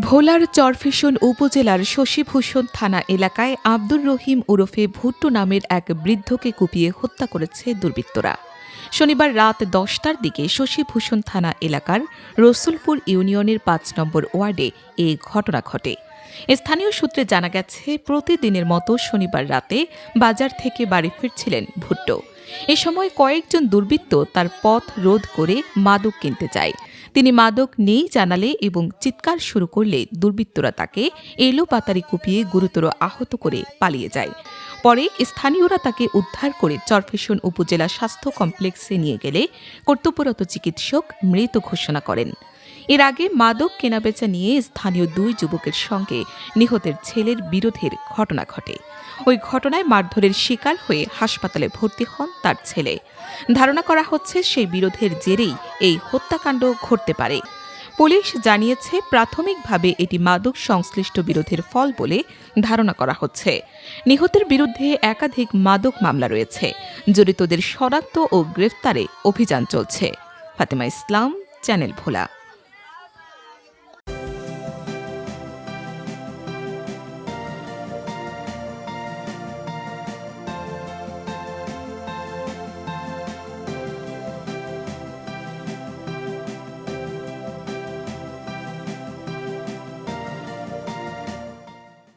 ভোলার চরফিসন উপজেলার শশীভূষণ থানা এলাকায় আব্দুর রহিম ওরফে ভুট্টু নামের এক বৃদ্ধকে কুপিয়ে হত্যা করেছে দুর্বৃত্তরা। শনিবার রাত দশটার দিকে শশীভূষণ থানা এলাকার রসুলপুর ইউনিয়নের পাঁচ নম্বর ওয়ার্ডে এই ঘটনা ঘটে। স্থানীয় সূত্রে জানা গেছে, প্রতিদিনের মতো শনিবার রাতে বাজার থেকে বাড়ি ফিরছিলেন ভুট্টো। এ সময় কয়েকজন দুর্বৃত্ত তার পথ রোধ করে মাদক কিনতে যায়। তিনি মাদক নেই জানালে এবং চিৎকার শুরু করলে দুর্বৃত্তরা তাকে এলো পাতারি কুপিয়ে গুরুতর আহত করে পালিয়ে যায়। পরে স্থানীয়রা তাকে উদ্ধার করে চরফেশন উপজেলা স্বাস্থ্য কমপ্লেক্সে নিয়ে গেলে কর্তব্যরত চিকিৎসক মৃত ঘোষণা করেন। এর আগে মাদক কেনাবেচা নিয়ে স্থানীয় দুই যুবকের সঙ্গে নিহতের ছেলের বিরোধের ঘটনা ঘটে। ওই ঘটনায় মারধরের শিকার হয়ে হাসপাতালে ভর্তি হন তার ছেলে। ধারণা করা হচ্ছে সেই বিরোধের জেরেই এই হত্যাকাণ্ড ঘটতে পারে। পুলিশ জানিয়েছে, প্রাথমিকভাবে এটি মাদক সংশ্লিষ্ট বিরোধের ফল বলে ধারণা করা হচ্ছে। নিহতের বিরুদ্ধে একাধিক মাদক মামলা রয়েছে। জড়িতদের শনাক্ত ও গ্রেফতারে অভিযান চলছে। ফাতেমা ইসলাম, চ্যানেল ভোলা।